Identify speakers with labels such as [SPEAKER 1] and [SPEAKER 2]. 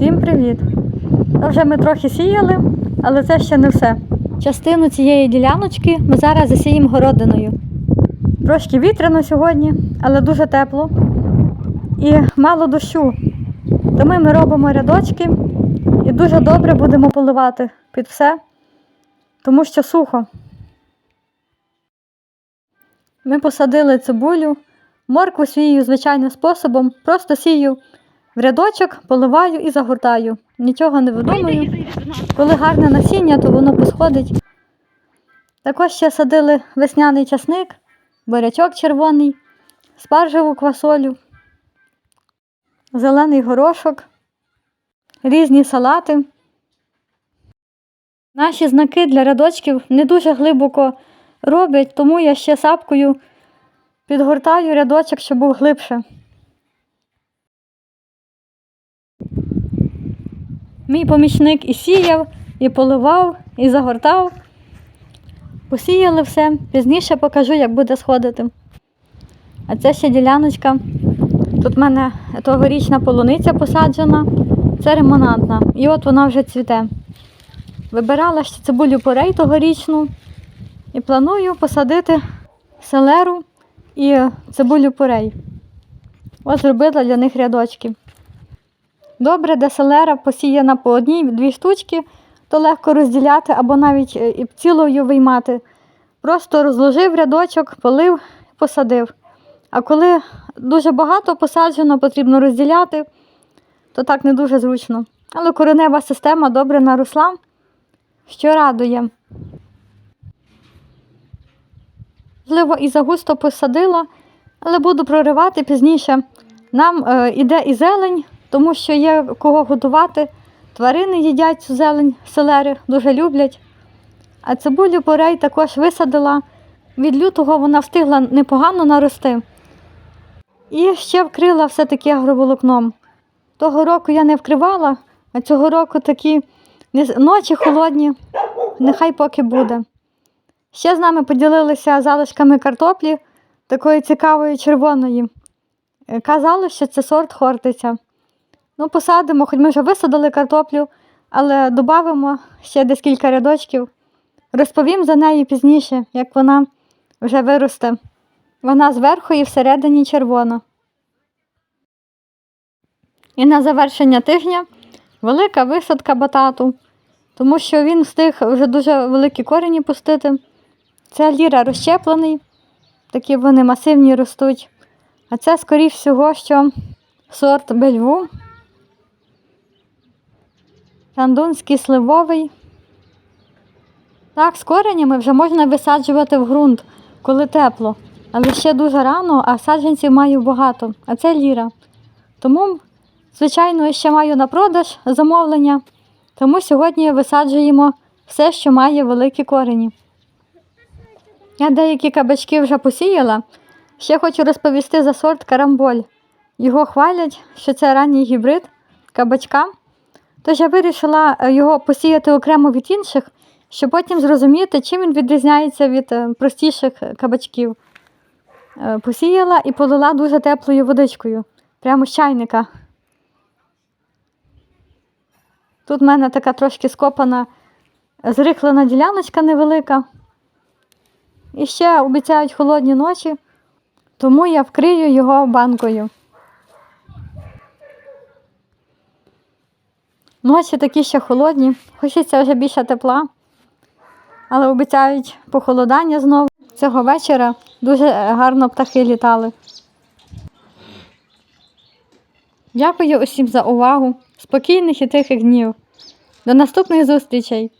[SPEAKER 1] Всім привіт! Ну, Вже ми трохи сіяли, але це ще не все. Частину цієї діляночки ми зараз засіємо городиною. Трошки вітряно сьогодні, але дуже тепло і мало дощу. Тому ми робимо рядочки і дуже добре будемо поливати під все, тому що сухо. Ми посадили цибулю, моркву сію звичайним способом, просто сію в рядочок, поливаю і загортаю. Нічого не видумую. Коли гарне насіння, то воно посходить. Також ще садили весняний часник, бурячок червоний, спаржеву квасолю, зелений горошок, різні салати. Наші знаки для рядочків не дуже глибоко роблять, тому я ще сапкою підгортаю рядочок, щоб був глибше. Мій помічник і сіяв, і поливав, і загортав. Посіяли все, пізніше покажу, як буде сходити. А це ще діляночка. Тут в мене тогорічна полуниця посаджена, це ремонантна. І от вона вже цвіте. Вибирала ще цибулю порей тогорічну і планую посадити селеру і цибулю порей. Ось зробила для них рядочки. Добре, де селера посіяна по одній-дві штучки, то легко розділяти або навіть е, і цілою виймати. Просто розложив рядочок, полив, посадив. А коли дуже багато посаджено, потрібно розділяти, то так не дуже зручно. Але коренева система добре наросла, що радує. Можливо, і загусто посадила, але буду проривати пізніше. Нам е, іде і зелень, тому що є кого годувати. Тварини їдять цю зелень, селери дуже люблять. А цибулю порей також висадила. Від лютого вона встигла непогано нарости. І ще вкрила все-таки агроволокном. Того року я не вкривала, а цього року такі ночі холодні, нехай поки буде. Ще з нами поділилися залишками картоплі, такої цікавої червоної. Е, Казали, що це сорт хортиця. Ну, посадимо, хоч ми вже висадили картоплю, але додамо ще десь кілька рядочків. Розповім за неї пізніше, як вона вже виросте. Вона зверху і всередині червона. І на завершення тижня велика висадка батату, тому що він встиг вже дуже великі корені пустити. Це ліра розщеплений, такі вони масивні ростуть. А це, скоріш всього, що сорт бельву. Шандунський сливовий. Так, з коренями вже можна висаджувати в ґрунт, коли тепло. Але ще дуже рано, а саджанців маю багато, а це ліра. Тому, звичайно, ще маю на продаж замовлення, тому сьогодні висаджуємо все, що має великі корені. Я деякі кабачки вже посіяла. Ще хочу розповісти за сорт карамболь. Його хвалять, що це ранній гібрид кабачка. Тож я вирішила е, його посіяти окремо від інших, щоб потім зрозуміти, чим він відрізняється від е, простіших е, кабачків. Посіяла і полила дуже теплою водичкою, прямо з чайника. Тут в мене така трошки скопана, зрихлена діляночка невелика. І ще обіцяють холодні ночі, тому я вкрию його банкою. Ночі такі ще холодні, хочеться вже більше тепла, але обіцяють похолодання знову. Цього вечора дуже гарно птахи літали. Дякую усім за увагу. Спокійних і тихих днів. До наступних зустрічей!